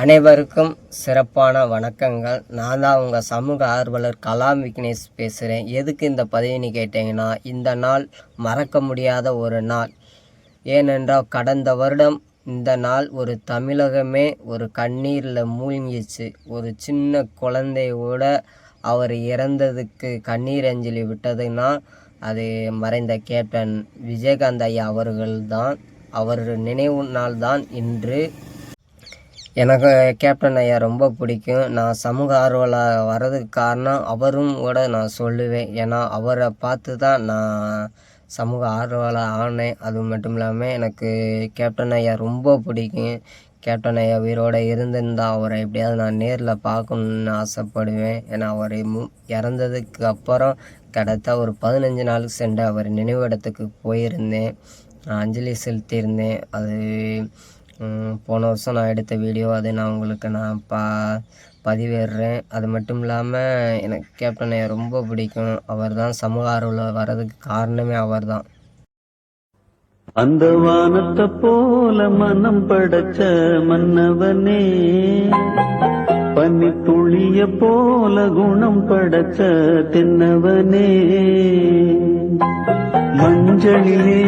அனைவருக்கும் சிறப்பான வணக்கங்கள். நான் தான் உங்கள் சமூக ஆர்வலர் கலாம் விக்னேஷ் பேசுகிறேன் எதுக்கு இந்த பதவின்னு கேட்டிங்கன்னா இந்த நாள் மறக்க முடியாத ஒரு நாள். ஏனென்றால் கடந்த வருடம் இந்த நாள் ஒரு தமிழகமே ஒரு கண்ணீரில் மூழ்கிச்சு. ஒரு சின்ன குழந்தையோட அவர் இறந்ததுக்கு கண்ணீர் அஞ்சலி விட்டதுன்னா அது மறைந்த கேப்டன் விஜயகாந்த் ஐயா அவர்கள் தான் அவர் நினைவு நாள் தான் இன்று எனக்கு கேப்டன் ஐயா ரொம்ப பிடிக்கும். நான் சமூக ஆர்வலாக வர்றதுக்கு காரணம் அவரும் கூட நான் சொல்லுவேன். ஏன்னா அவரை பார்த்து தான் நான் சமூக ஆர்வலாக ஆனேன். அது மட்டும் இல்லாமல் எனக்கு கேப்டன் ஐயா ரொம்ப பிடிக்கும். கேப்டன் ஐயா உயிரோடு இருந்திருந்தா அவரை எப்படியாவது நான் நேரில் பார்க்கணுன்னு ஆசைப்படுவேன். ஏன்னா அவர் மு இறந்ததுக்கு அப்புறம் கிட்டத்தட்ட ஒரு பதினஞ்சு நாளுக்கு சென்று அவர் நினைவிடத்துக்கு போயிருந்தேன். நான் அஞ்சலி செலுத்தியிருந்தேன். அது போன வருஷம் நான் எடுத்த வீடியோ அதை நான் உங்களுக்கு நான் பா பதிவேறுறேன் அது மட்டும் இல்லாமல் எனக்கு கேப்டனை ரொம்ப பிடிக்கும். அவர் தான் சமூக ஆர்வலர் வர்றதுக்கு காரணமே அவர் தான். அந்த வானத்தை போல மனம் படைச்ச மன்னவனே பனி துளிய போல குணம் படைச்ச தென்னவனே. மஞ்சளிலே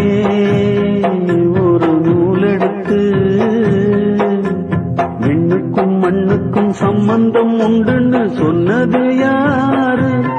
சம்பந்தம் உண்டுன்னு சொன்னது யாரு?